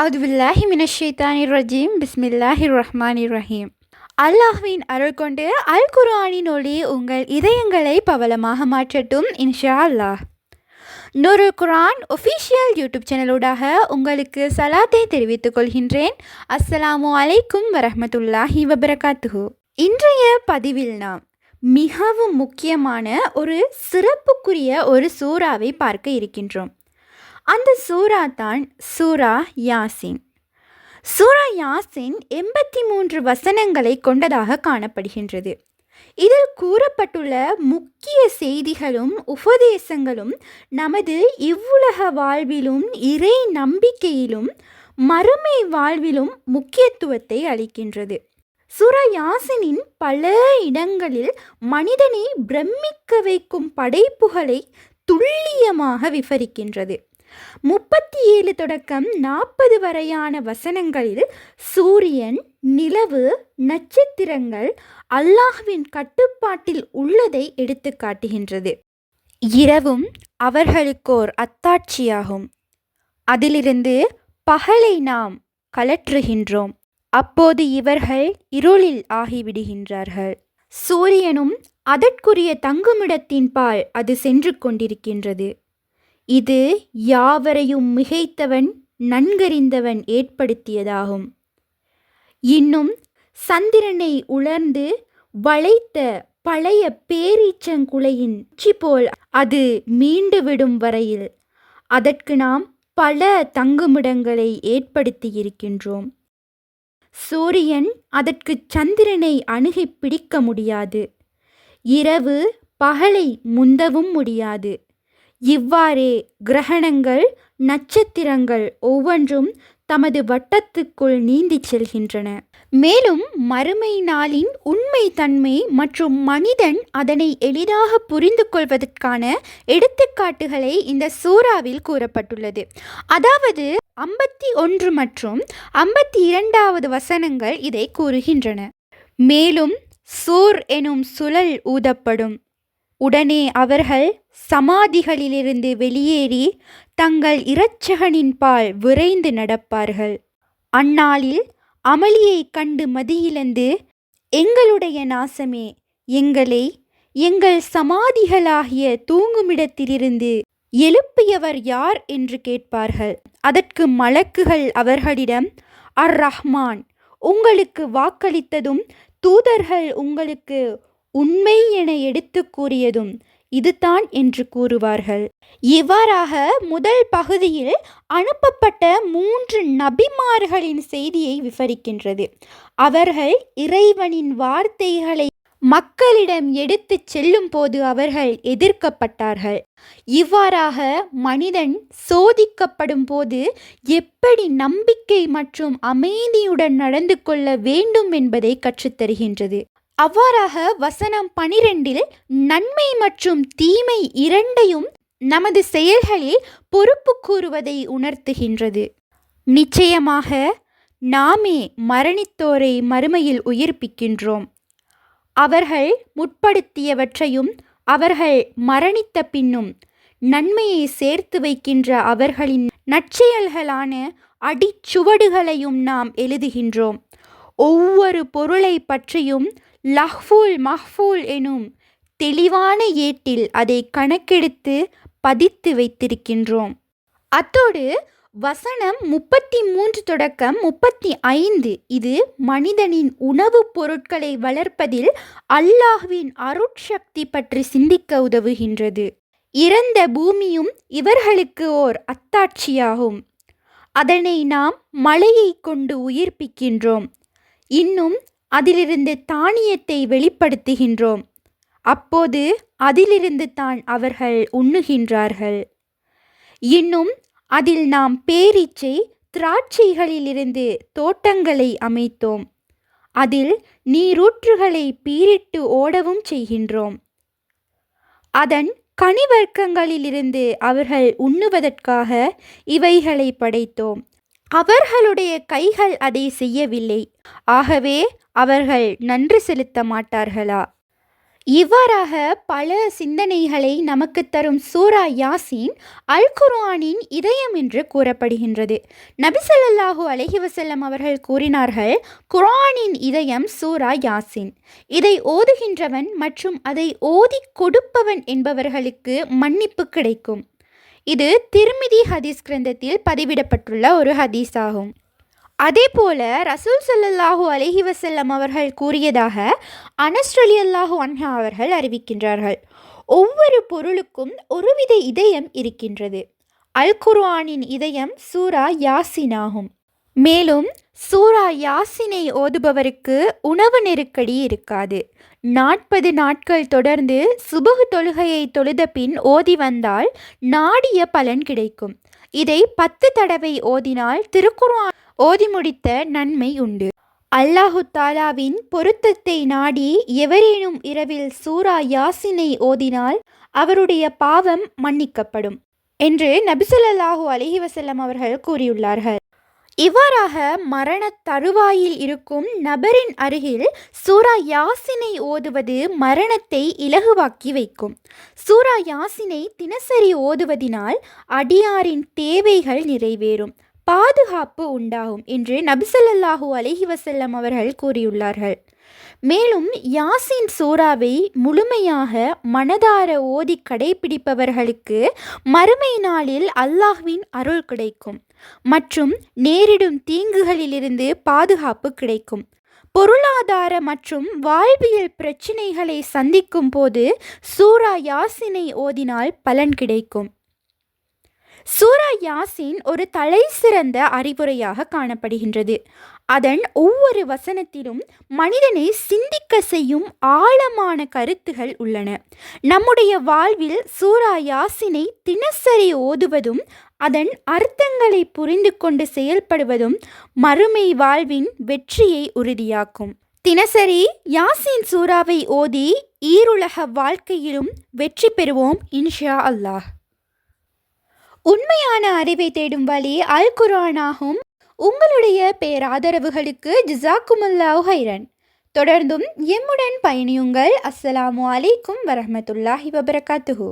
அவுதுபில்லாஹி மினஷைத்தானிர் ரஜீம் பிஸ்மில்லாஹி ரஹ்மானிர் ரஹீம் அல்லாஹ்வின் அருள் கொண்டு அல் குர்ஆனின் ஒளி உங்கள் இதயங்களை பவலமாக மாற்றட்டும் இன்ஷா அல்லாஹ். நூறு குரான் ஒஃபீஷியல் யூடியூப் சேனலூடாக உங்களுக்கு சலாத்தை தெரிவித்துக் கொள்கின்றேன். அஸ்ஸலாமு அலைக்கும் வரஹமத்துல்லாஹி வபரகாத்துஹு. இன்றைய பதிவில் நாம் மிகவும் முக்கியமான ஒரு சிறப்புக்குரிய ஒரு சூறாவை பார்க்க இருக்கின்றோம். அந்த சூரா தான் சூரா யாசின். சூரா யாசின் எண்பத்தி மூன்று வசனங்களை கொண்டதாக காணப்படுகின்றது. இதில் கூறப்பட்டுள்ள முக்கிய செய்திகளும் உபதேசங்களும் நமது இவ்வுலக வாழ்விலும் இறை நம்பிக்கையிலும் மறுமை வாழ்விலும் முக்கியத்துவத்தை அளிக்கின்றது. சூரா யாசினின் பல இடங்களில் மனிதனை பிரமிக்க வைக்கும் படைப்புகளை துல்லியமாக விவரிக்கின்றது. முப்பத்தி ஏழு தொடக்கம் நாற்பது வரையான வசனங்களில் சூரியன் நிலவு நட்சத்திரங்கள் அல்லாஹ்வின் கட்டுப்பாட்டில் உள்ளதை எடுத்து காட்டுகின்றது. இரவும் அவர்களுக்கோர் அத்தாட்சியாகும். அதிலிருந்து பகலை நாம் கலற்றுகின்றோம். அப்போது இவர்கள் இருளில் ஆகிவிடுகின்றார்கள். சூரியனும் அதற்குரிய தங்குமிடத்தின் பால் அது சென்று கொண்டிருக்கின்றது. இது யாவரையும் மிகைத்தவன் நன்கறிந்தவன் ஏற்படுத்தியதாகும். இன்னும் சந்திரனை உலர்ந்து வளைத்த பழைய பேரீச்சங்குலையின் உச்சி போல் அது மீண்டு விடும் வரையில் அதற்கு நாம் பல தங்குமிடங்களை ஏற்படுத்தி இருக்கின்றோம் சூரியன் அதற்கு சந்திரனை அணுகி பிடிக்க முடியாது. இரவு பகலை முந்தவும் முடியாது. இவ்வாறே கிரகணங்கள் நட்சத்திரங்கள் ஒவ்வொன்றும் தமது வட்டத்துக்குள் நீந்திச் செல்கின்றன. மேலும் மறுமை நாளின் உண்மை தன்மை மற்றும் மனிதன் அதனை எளிதாக புரிந்து கொள்வதற்கான எடுத்துக்காட்டுகளை இந்த சூறாவில் கூறப்பட்டுள்ளது. அதாவது ஐம்பத்தி ஒன்று மற்றும் ஐம்பத்தி இரண்டாவது வசனங்கள் இதை கூறுகின்றன. மேலும் சூர் எனும் சுழல் ஊதப்படும். உடனே அவர்கள் சமாதிகளிலிருந்து வெளியேறி தங்கள் இரட்சகனின் பால் விரைந்து நடப்பார்கள். அந்நாளில் அமளியை கண்டு மதியிழந்து எங்களுடைய நாசமே எங்களை எங்கள் சமாதிகளாகிய தூங்குமிடத்திலிருந்து எழுப்பியவர் யார்? என்று கேட்பார்கள். அதற்கு மலக்குகள் அவர்களிடம் அர் ரஹ்மான் உங்களுக்கு வாக்களித்ததும் தூதர்கள் உங்களுக்கு உண்மை என எடுத்து கூறியதும் இதுதான் என்று கூறுவார்கள். இவ்வாறாக முதல் பகுதியில் அனுப்பப்பட்ட மூன்று நபிமார்களின் செய்தியை விவரிக்கின்றது. அவர்கள் இறைவனின் வார்த்தைகளை மக்களிடம் எடுத்துச் செல்லும் போது அவர்கள் எதிர்க்கப்பட்டார்கள். இவ்வாறாக மனிதன் சோதிக்கப்படும் போது எப்படி நம்பிக்கை மற்றும் அமைதியுடன் நடந்து கொள்ள வேண்டும் என்பதை கற்றுத்தருகின்றது. அவ்வாறாக வசனம் பனிரெண்டில் நன்மை மற்றும் தீமை இரண்டையும் நமது செயல்களில் பொறுப்பு கூறுவதை உணர்த்துகின்றது. நிச்சயமாக நாமே மரணித்தோரை மறுமையில் உயிர்ப்பிக்கின்றோம். அவர்கள் முற்படுத்தியவற்றையும் அவர்கள் மரணித்த பின்னும் நன்மையை சேர்த்து வைக்கின்ற அவர்களின் நற்செயல்களான அடிச்சுவடுகளையும் நாம் எழுதுகின்றோம். ஒவ்வொரு பொருளை பற்றியும் லஹ்ஃபுல் மஹ்ஃபூல் எனும் தெளிவான ஏட்டில் அதை கணக்கெடுத்து பதித்து வைத்திருக்கின்றோம். அத்தோடு வசனம் முப்பத்தி மூன்று தொடக்கம் முப்பத்தி ஐந்து இது மனிதனின் உணவுப் பொருட்களை வளர்ப்பதில் அல்லாஹ்வின் அருட்சக்தி பற்றி சிந்திக்க உதவுகின்றது. இறந்த பூமியும் இவர்களுக்கு ஓர் அத்தாட்சியாகும். அதனை நாம் மழையை கொண்டு உயிர்ப்பிக்கின்றோம். இன்னும் அதிலிருந்து தானியத்தை வெளிப்படுத்துகின்றோம். அப்போது அதிலிருந்து தான் அவர்கள் உண்ணுகின்றார்கள். இன்னும் அதில் நாம் பேரீச்சை திராட்சைகளிலிருந்து தோட்டங்களை அமைத்தோம். அதில் நீரூற்றுகளை பீரிட்டு ஓடவும் செய்கின்றோம். அதன் கனிவர்க்கங்களிலிருந்து அவர்கள் உண்ணுவதற்காக இவைகளை படைத்தோம். அவர்களுடைய கைகள் அதை செய்யவில்லை. ஆகவே அவர்கள் நன்றி செலுத்த மாட்டார்களா? இவ்வாறாக பல சிந்தனைகளை நமக்கு தரும் சூரா யாசின் அல் குர்ஆனின் இதயம் என்று கூறப்படுகின்றது. நபிசல்லாஹு அலஹி வசல்லம் அவர்கள் கூறினார்கள் குர்ஆனின் இதயம் சூரா யாசின். இதை ஓதுகின்றவன் மற்றும் அதை ஓதி கொடுப்பவன் என்பவர்களுக்கு மன்னிப்பு கிடைக்கும். இது திருமிதி ஹதீஸ் கிரந்தத்தில் பதிவிடப்பட்டுள்ள ஒரு ஹதீஸ் ஆகும் அதே போல ரசூல் ஸல்லல்லாஹு அலஹி வசல்லம் அவர்கள் கூறியதாக அனஸ் ரலியல்லாஹு அன்ஹா அவர்கள் அறிவிக்கின்றார்கள். ஒவ்வொரு பொருளுக்கும் ஒருவித இதயம் இருக்கின்றது. அல் குர்ஆனின் இதயம் சூரா யாசின் ஆகும். மேலும் சூரா யாசினை ஓதுபவருக்கு உணவு நெருக்கடி இருக்காது. நாற்பது நாட்கள் தொடர்ந்து சுபகு தொழுகையை தொழுத பின் ஓதி வந்தால் நாடிய பலன் கிடைக்கும். இதை பத்து தடவை ஓதினால் திருக்குர்ஆன் ஓதி முடித்த நன்மை உண்டு. அல்லாஹு தாலாவின் பொருத்தத்தை நாடி எவரேனும் இரவில் சூரா யாசினை ஓதினால் அவருடைய பாவம் மன்னிக்கப்படும் என்று நபிசுல்லாஹு அலைஹி வசல்லம் அவர்கள் கூறியுள்ளார்கள். இவ்வாறாக மரண தருவாயில் இருக்கும் நபரின் அருகில் சூரா யாசினை ஓதுவது மரணத்தை இலகுவாக்கி வைக்கும். சூரா யாசினை தினசரி ஓதுவதினால் அடியாரின் தேவைகள் நிறைவேறும். பாதுகாப்பு உண்டாகும் என்று நபிசல்லாஹூ அலஹி வசல்லம் அவர்கள் கூறியுள்ளார்கள். மேலும் யாசின் சூறாவை முழுமையாக மனதார ஓதி கடைபிடிப்பவர்களுக்கு மறுமை நாளில் அல்லாஹ்வின் அருள் கிடைக்கும். மற்றும் நேரிடும் தீங்குகளிலிருந்து பாதுகாப்பு கிடைக்கும். பொருளாதார மற்றும் வாழ்வியல் பிரச்சினைகளை சந்திக்கும் போது சூரா யாசினை ஓதினால் பலன் கிடைக்கும். சூரா யாசின் ஒரு தலை சிறந்த அறிவுரையாக காணப்படுகின்றது. அதன் ஒவ்வொரு வசனத்திலும் மனிதனை சிந்திக்க செய்யும் ஆழமான கருத்துகள் உள்ளன. நம்முடைய வாழ்வில் சூரா யாசினை தினசரி ஓதுவதும் அதன் அர்த்தங்களை புரிந்து கொண்டு செயல்படுவதும் மறுமை வாழ்வின் வெற்றியை உறுதியாக்கும். தினசரி யாசின் சூறாவை ஓதி ஈருலக வாழ்க்கையிலும் வெற்றி பெறுவோம் இன்ஷா அல்லாஹ். உண்மையான அறிவை தேடும் வழி அல் குரானாகும் உங்களுடைய பேராதரவுகளுக்கு ஜிசாக்குமுல்லாஹ் ஹைரன் தொடர்ந்தும் எம்முடன் பயணியுங்கள். அஸ்ஸலாமு அலைக்கும் வரமத்துல்லாஹி வபரகாத்துஹூ.